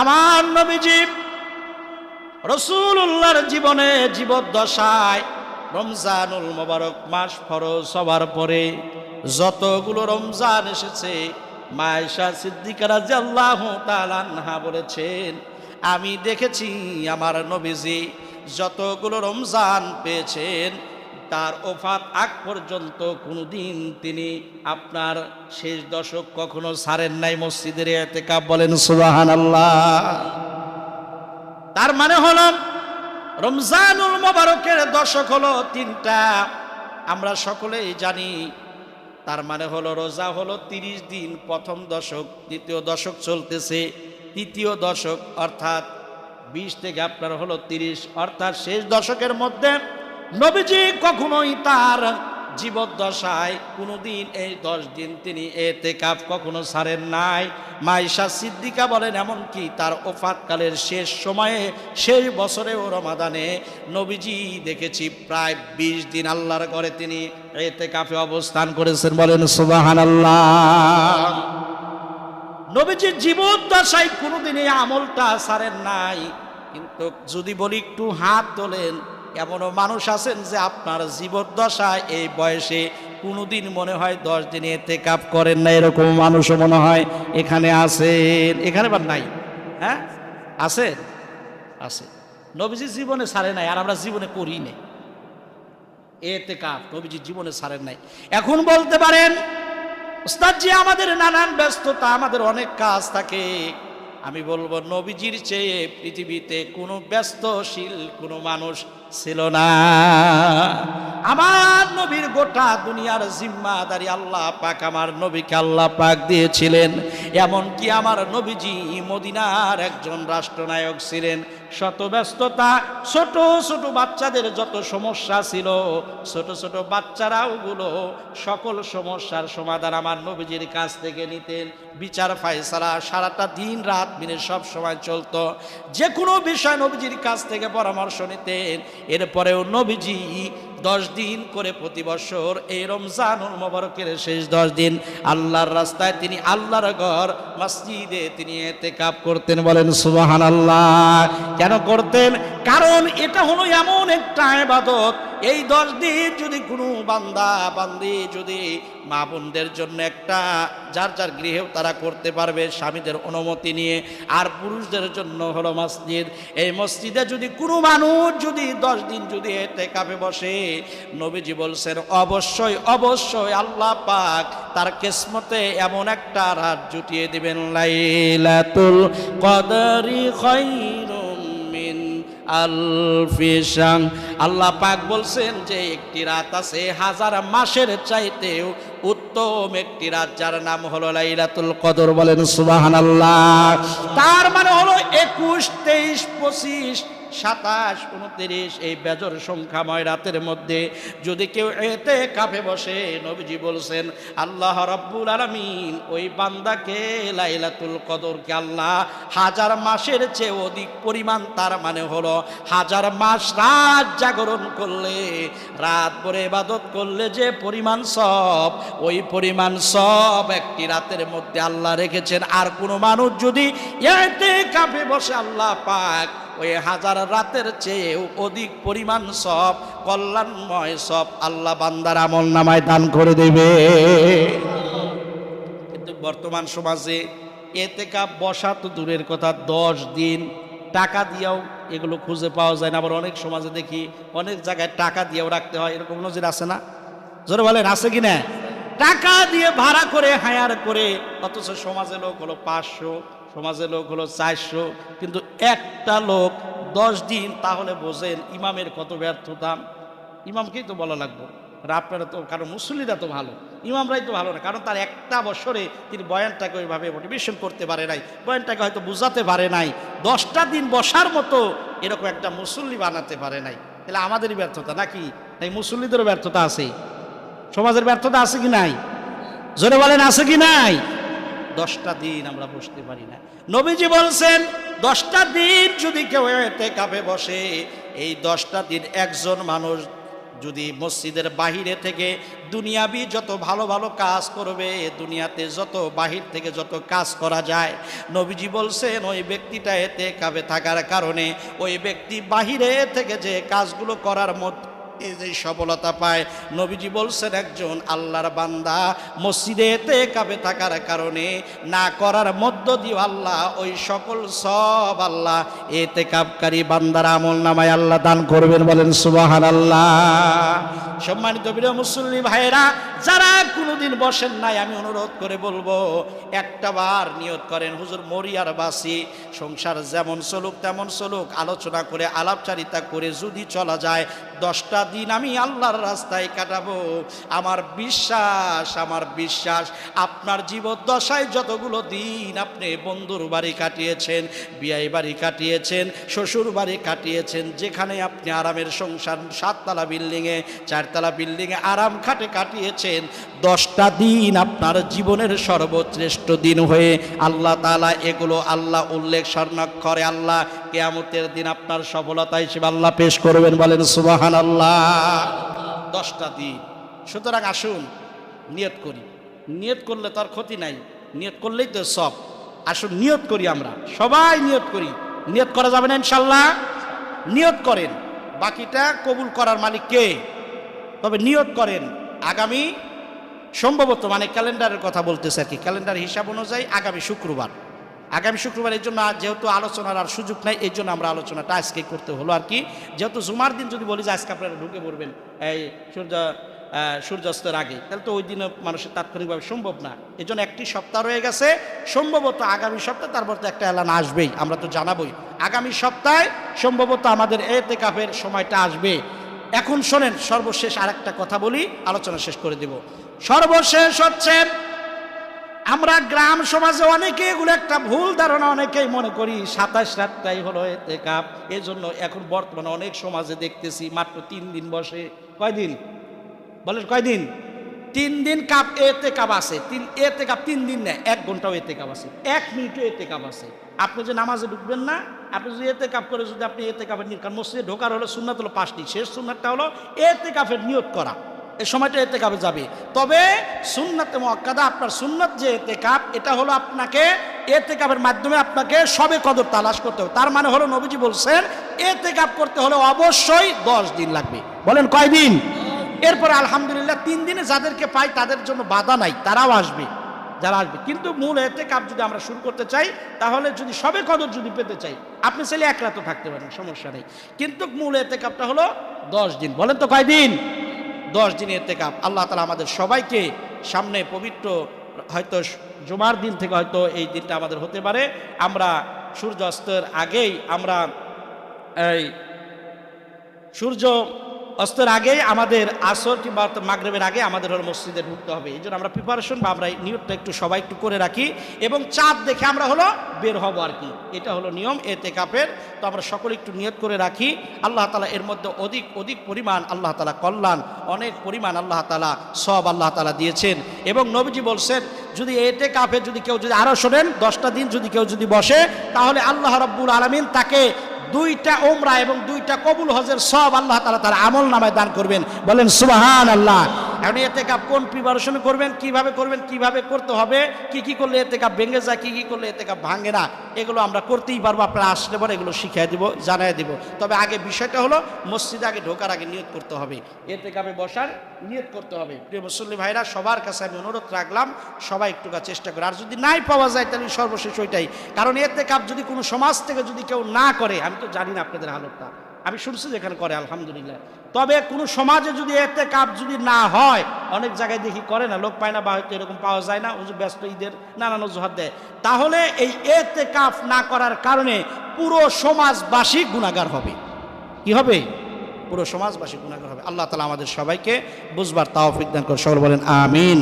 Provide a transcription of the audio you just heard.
আমার নবীজি রসুল্লাহর জীবনে জীবদ্দশায় রমজানুল মোবারক মাস ফরজ হবার পরে যতগুলো রমজান এসেছে, মায়েশা সিদ্দিকারা আল্লাহ তালানহা বলেছেন, আমি দেখেছি আমার নবীজি যতগুলো রমজান পেয়েছেন তার ওফাত আগ পর্যন্ত কোনোদিন তিনি আপনার শেষ দশক কখনো ছাড়েন নাই মসজিদের এতেকাব বলেন সুবাহান আল্লাহ তার মানে হলো, রমজানুল মোবারকের দশক হলো তিনটা, আমরা সকলেই জানি। তার মানে হলো, রোজা হলো তিরিশ দিন প্রথম দশক, দ্বিতীয় দশক চলতেছে, তৃতীয় দশক অর্থাৎ বিশ থেকে আপনার হলো তিরিশ, অর্থাৎ শেষ দশকের মধ্যে নবীজি কখনোই তার জীবদ্দশায় কোনোদিন এই দশ দিন তিনি এতে কাপ কখনো ছাড়েন নাই। মাইশা সিদ্দিকা বলেন, এমনকি তার ওফাতকালের শেষ সময়ে শেষ বছরেও রমাদানে নবীজি দেখেছি প্রায় বিশ দিন আল্লাহর ঘরে তিনি এতে কাপে অবস্থান করেছেন বলেন সুবাহান আল্লাহ নবীজির জীবদ্দশায় কোনোদিনই আমলটা ছাড়েন নাই। কিন্তু যদি বলি একটু হাত তোলেন এমনও মানুষ আছেন যে আপনার জীবদ্দশায় এই বয়সে কোনোদিন মনে হয় দশ দিনে এতে কাপ করেন না, এরকম মানুষও মনে হয় এখানে আছেন। এখানে বা নাই। হ্যাঁ? আছে আছে নবীজির জীবনে সারে নাই, আর আমরা জীবনে করি নাই। এতে কাপ নবীজির জীবনে সারেন নাই। এখন বলতে পারেন জি, আমাদের নানান ব্যস্ততা, আমাদের অনেক কাজ থাকে। আমি বলব, নবীজির চেয়ে পৃথিবীতে কোনো ব্যস্তশীল কোনো মানুষ ছিল না। আমার নবীর গোটা দুনিয়ার জিম্মাদারি আল্লাহ পাক আমার নবীকে আল্লাহ পাক দিয়েছিলেন। এমনকি আমার নবীজি মদিনার একজন রাষ্ট্রনায়ক ছিলেন। শত ব্যস্ততা ছোট ছোট বাচ্চাদের যত সমস্যা ছিল, ছোট ছোট বাচ্চারাও গুলো সকল সমস্যার সমাধান আমার নবীজির কাছ থেকে নিতেন। বিচার ফায়সালা সারাটা দিন রাত মিলে সব সময় চলতো। যে কোনো বিষয় নবীজির কাছ থেকে পরামর্শ নিতেন। এরপরেও নবীজি দশ দিন করে প্রতি বছর এই রমজানুল মোবারকের শেষ দশ দিন আল্লাহর রাস্তায় তিনি আল্লাহর ঘর, মসজিদে তিনি এতে কাপ করতেন, বলেন সুবাহান আল্লাহ কেন করতেন? কারণ এটা হলো এমন একটা আবাদত এই দশ দিন যদি কোনো বান্দা, বান্দি যদি মা বোনদের জন্য একটা যার যার গৃহেও তারা করতে পারবে স্বামীদের অনুমতি নিয়ে, আর পুরুষদের জন্য হলো মসজিদ। এই মসজিদে যদি কোনো মানুষ যদি দশ দিন যদি এতে কাপে বসে, নবীজি বলছেন, অবশ্যই অবশ্যই আল্লাহ পাক তার কিসমতে এমন একটা রাত জুটিয়ে দিবেন লাইলাতুল কদরি মিন আলফিসাং আল্লাহ পাক বলছেন যে একটি রাত আছে হাজার মাসের চাইতেও উত্তম একটি রাত, যার নাম হলো লাইলাতুল কদর। বলেন সুবহানাল্লাহ। তার মানে হলো একুশ, তেইশ, পঁচিশ সাতাশ, উনত্রিশ, এই বেজর সংখ্যাময় রাতের মধ্যে যদি কেউ এতে কাপে বসে, নবীজি বলছেন, আল্লাহ রব্বুল আলমিন ওই বান্দাকে লাইলাতুল কদরকে আল্লাহ হাজার মাসের চেয়ে অধিক পরিমাণ তার মানে হলো হাজার মাস রাত জাগরণ করলে, রাত ভরে ইবাদত করলে যে পরিমাণ সব, ওই পরিমাণ সব একটি রাতের মধ্যে আল্লাহ রেখেছেন। আর কোনো মানুষ যদি এতে কাপে বসে আল্লাহ পাক ওই হাজার রাতের চেয়েও অধিক পরিমাণ সব, কল্যাণময় সব আল্লাহ বান্দার আমল নামায় দান করে দেবে। কিন্তু বর্তমান সমাজে এতে কাপ বসা তো দূরের কথা, দশ দিন টাকা দিয়েও এগুলো খুঁজে পাওয়া যায় না। আবার অনেক সমাজে দেখি অনেক জায়গায় টাকা দিয়েও রাখতে হয়, এরকম নজির আছে না? জোরে বলেন, আছে কি না? টাকা দিয়ে ভাড়া করে, হায়ার করে, অথচ সমাজে লোক হলো পাঁচশো সমাজে লোক হলো চারশো, কিন্তু একটা লোক দশ দিন তাহলে বোঝেন ইমামের কত ব্যর্থতা। ইমামকেই তো বলা লাগবে। আর আপনারা তো, কারণ মুসল্লিরা তো ভালো। ইমামরাই তো ভালো না, কারণ তার একটা বছরে তিনি বয়ানটাকে ওইভাবে মোটিভেশন করতে পারে নাই, বয়ানটাকে হয়তো বুঝাতে পারে নাই, দশটা দিন বসার মতো এরকম একটা মুসল্লি বানাতে পারে নাই। তাহলে আমাদেরই ব্যর্থতা নাকি? তাই মুসল্লিদেরও ব্যর্থতা আছে। সমাজের ব্যর্থতা আছে কি নাই? জোরে বলেন, আছে কি নাই? দশটা দিন আমরা বসতে পারি না। নবীজি বলছেন, দশটা দিন যদি কেউ এতে কাপে বসে, এই দশটা দিন একজন মানুষ যদি মসজিদের বাহিরে থেকে দুনিয়াবি যত ভালো ভালো কাজ করবে, দুনিয়াতে যত বাহির থেকে যত কাজ করা যায়, নবীজি বলছেন, ওই ব্যক্তিটা এতে কাবে থাকার কারণে ওই ব্যক্তি বাহিরে থেকে যে কাজগুলো করার মধ্যে যে সফলতা পায়, নবীজি বলছেন, একজন আল্লাহর বান্দা মসজিদে এতে কাবে থাকার কারণে না করার মধ্য দিয়ে আল্লাহ ওই সকল সব আল্লাহ এতে কাপকারী বান্দার আমল নামায় আল্লাহ দান করবেন। বলেন সুবাহান আল্লাহ সম্মানিত বীর মুসল্লি ভাইরা যারা কোনোদিন বসেন নাই, আমি অনুরোধ করে বলব, একটা বার নিয়ত করেন, হুজুর মরিয়ার বাসি সংসার যেমন চলুক, তেমন চলুক, আলোচনা করে, আলাপচারিতা করে যদি চলা যায় দশটা দিন আমি আল্লাহর রাস্তায় কাটাবো। আমার বিশ্বাস আমার বিশ্বাস, আপনার জীবদ্দশায় যতগুলো দিন আপনি বন্ধুর বাড়ি কাটিয়েছেন, বিয়াই বাড়ি কাটিয়েছেন, শ্বশুর বাড়ি কাটিয়েছেন, যেখানে আপনি আরামের সংসার, সাততলা বিল্ডিংয়ে চারতলা বিল্ডিংয়ে আরাম খাটে কাটিয়েছেন, দশটা দিন আপনার জীবনের সর্বশ্রেষ্ঠ দিন হয়ে আল্লাহ তালা এগুলো আল্লাহ উল্লেখ স্বর্ণাক্ষরে আল্লাহ কেয়ামতের দিন আপনার সফলতা হিসেবে আল্লাহ পেশ করবেন বলেন সুবাহান দশটা দিন। সুতরাং আসুন, নিয়ত করি। নিয়ত করলে তার ক্ষতি নাই। নিয়ত করলেই তো সব। আসুন, নিয়ত করি আমরা। সবাই নিয়ত করি। নিয়ত করা যাবে না ইনশাল্লাহ নিয়ত করেন। বাকিটা কবুল করার মালিক কে? তবে নিয়ত করেন। আগামী, সম্ভবত মানে ক্যালেন্ডারের কথা বলতেছে আর কি। ক্যালেন্ডার হিসাব অনুযায়ী আগামী শুক্রবার। আগামী শুক্রবার এই জন্য যেহেতু আলোচনার আর সুযোগ নাই, এই জন্য আমরা আলোচনাটা আজকে করতে হলো আর কি। যেহেতু জুমার দিন যদি বলি যে আজকে আপনারা ঢুকে পড়বেন, এই সূর্য সূর্যাস্তের আগে, তাহলে তো ওই দিনে মানুষের তাৎক্ষণিকভাবে সম্ভব না। এই জন্য একটি সপ্তাহ রয়ে গেছে, সম্ভবত আগামী সপ্তাহে, তারপর তো একটা এলান আসবেই, আমরা তো জানাবোই। আগামী সপ্তাহে সম্ভবত আমাদের এতে কাপের সময়টা আসবে। এখন শোনেন, সর্বশেষ আরেকটা কথা বলি, আলোচনা শেষ করে দেব। সর্বশেষ হচ্ছে আমরা গ্রাম সমাজে অনেকে এগুলো একটা ভুল ধারণা অনেকেই মনে করি, সাতাশ রাতটাই হলো এতে কাপ এই জন্য এখন বর্তমানে অনেক সমাজে দেখতেছি, মাত্র তিন দিন বসে। কয়দিন বলেন কয়দিন তিন দিন কাপ এতে কাপ আছে। তিন এতে কাপ তিন দিন নেয়। এক ঘন্টাও এতে কাপ আছে। এক মিনিটও এতে কাপ আছে। আপনি যে নামাজে ঢুকবেন না, আপনি যদি এতে কাপ করে যদি আপনি এতে কাপের নিয়ে কারণ মসজিদে ঢোকার হলো সুন্নাত হলো পাঁচটি। শেষ সুন্নাতটা হলো এতে কাপের নিয়োগ করা। এই সময়টা এতে কাপে যাবে। তবে সুন্নাতে মক্কাদা আপনার সুন্নত যে এতে কাপ এটা হলো আপনাকে এতে কাপের মাধ্যমে আপনাকে সবে কদর তালাশ করতে হবে। তার মানে হলো নবীজি বলছেন এতে কাপ করতে হলে অবশ্যই দশ দিন লাগবে। বলেন কয়দিন এরপর আলহামদুলিল্লাহ তিন দিনে যাদেরকে পাই তাদের জন্য বাধা নাই, তারাও আসবে, যারা আসবে। কিন্তু মূল এতে কাপ যদি আমরা শুরু করতে চাই, তাহলে যদি সবে কদর যদি পেতে চাই, আপনি চাইলে এক রাতও থাকতে পারেন, সমস্যা নেই। কিন্তু মূল এতে কাপটা হলো দশ দিন। বলেন তো কয়দিন দশ দিনের এতে কাপ আল্লাহ তালা আমাদের সবাইকে সামনে পবিত্র হয়তো জুমার দিন থেকে হয়তো এই দিনটা আমাদের হতে পারে। আমরা সূর্য অস্তের আগেই আমরা এই সূর্য অস্তের আগেই আমাদের আসর কিংবা মাগরেবের আগে আমাদের হলো মসজিদে ঢুকতে হবে। এই জন্য আমরা প্রিপারেশন বা আমরা নিয়তটা একটু সবাই একটু করে রাখি এবং চাঁদ দেখে আমরা হলো বের হব আর কি। এটা হলো নিয়ম এতে কাপের তো আমরা সকলে একটু নিয়ত করে রাখি। আল্লাহ তালা এর মধ্যে অধিক অধিক পরিমাণ আল্লাহ তালা কল্যাণ, অনেক পরিমাণ আল্লাহ তালা সব আল্লাহ তালা দিয়েছেন। এবং নবীজি বলছেন, যদি এতে কাপে যদি কেউ যদি আরও শোনেন, দশটা দিন যদি কেউ যদি বসে, তাহলে আল্লাহ রব্বুল আলমিন তাকে দুইটা ওমরা এবং দুইটা কবুল হজের সব আল্লাহ তালা তার আমল নামায় দান করবেন। বলেন সুবাহান আল্লাহ এখন এতে কাপ কোন প্রিপারেশন করবেন, কীভাবে করবেন, কীভাবে করতে হবে, কি কি করলে এতে কাপ ভেঙে যায়, কি কি করলে এতে কাপ ভাঙে না, এগুলো আমরা করতেই পারব, আপনারা আসলে পরে এগুলো শিখিয়ে দিব জানাই দিব। তবে আগে বিষয়টা হলো, মসজিদে আগে ঢোকার আগে নিয়ত করতে হবে এতে কাপে বসার নিয়ত করতে হবে। প্রিয় মুসল্লি ভাইরা, সবার কাছে আমি অনুরোধ রাখলাম, সবাই একটু চেষ্টা করে। আর যদি নাই পাওয়া যায়, তাহলে সর্বশেষ ওইটাই। কারণ এতে কাপ যদি কোনো সমাজ থেকে যদি কেউ না করে, আমি তো জানি না আপনাদের হালতটা। আমি শুনছি যেখানে করে, আলহামদুলিল্লাহ। তবে কোনো সমাজে যদি এতে কাপ যদি না হয়, অনেক জায়গায় দেখি করে না, লোক পায় না, বা হয়তো এরকম পাওয়া যায় না, ওই ব্যস্ত ঈদের নানান অজুহাত দেয়। তাহলে এই এতে কাপ না করার কারণে পুরো সমাজবাসী গুণাগার হবে। কি হবে? পুরো সমাজবাসী গুণাগার হবে। আল্লাহ তালা আমাদের সবাইকে বুঝবার তাও দান করে সকল বলেন, আমিন।